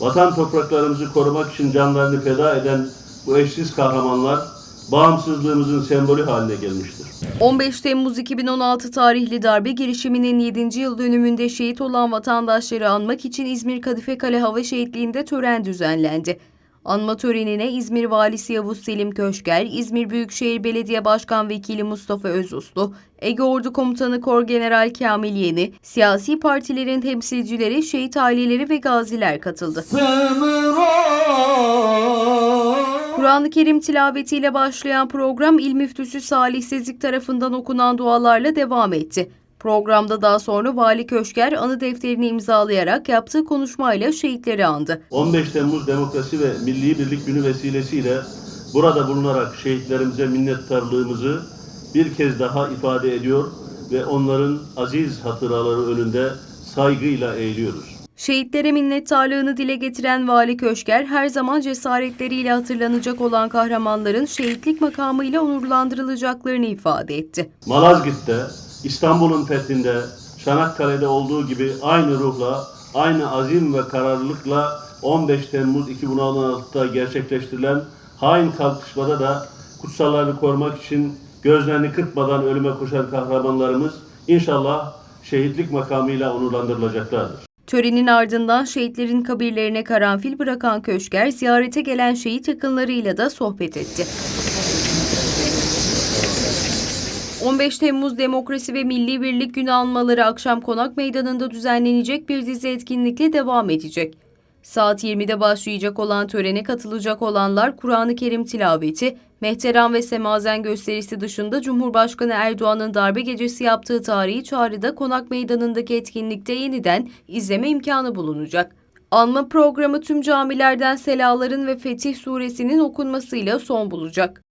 Vatan topraklarımızı korumak için canlarını feda eden bu eşsiz kahramanlar bağımsızlığımızın sembolü haline gelmiştir. 15 Temmuz 2016 tarihli darbe girişiminin 7. yıl dönümünde şehit olan vatandaşları anmak için İzmir Kadife Kale Hava Şehitliği'nde tören düzenlendi. Anma törenine İzmir Valisi Yavuz Selim Köşker, İzmir Büyükşehir Belediye Başkan Vekili Mustafa Özuslu, Ege Ordu Komutanı Korgeneral Kamil Yeni, siyasi partilerin temsilcileri, şehit aileleri ve gaziler katıldı. Kur'an-ı Kerim tilavetiyle başlayan program İl Müftüsü Salih Sezik tarafından okunan dualarla devam etti. Programda daha sonra Vali Köşker anı defterini imzalayarak yaptığı konuşmayla şehitleri andı. 15 Temmuz Demokrasi ve Milli Birlik Günü vesilesiyle burada bulunarak şehitlerimize minnettarlığımızı bir kez daha ifade ediyor ve onların aziz hatıraları önünde saygıyla eğiliyoruz. Şehitlere minnettarlığını dile getiren Vali Köşker, her zaman cesaretleriyle hatırlanacak olan kahramanların şehitlik makamıyla onurlandırılacaklarını ifade etti. Malazgirt'te, İstanbul'un fethinde, Çanakkale'de olduğu gibi aynı ruhla, aynı azim ve kararlılıkla 15 Temmuz 2016'da gerçekleştirilen hain kalkışmada da kutsallarını korumak için gözlerini kırpmadan ölüme koşan kahramanlarımız inşallah şehitlik makamıyla onurlandırılacaklardır. Törenin ardından şehitlerin kabirlerine karanfil bırakan Köşker, ziyarete gelen şehit yakınlarıyla da sohbet etti. 15 Temmuz Demokrasi ve Milli Birlik Günü anmaları akşam Konak Meydanı'nda düzenlenecek bir dizi etkinlikle devam edecek. Saat 20'de başlayacak olan törene katılacak olanlar Kur'an-ı Kerim tilaveti, mehteran ve semazen gösterisi dışında Cumhurbaşkanı Erdoğan'ın darbe gecesi yaptığı tarihi çağrıda Konak Meydanı'ndaki etkinlikte yeniden izleme imkanı bulunacak. Anma programı tüm camilerden selaların ve Fetih suresinin okunmasıyla son bulacak.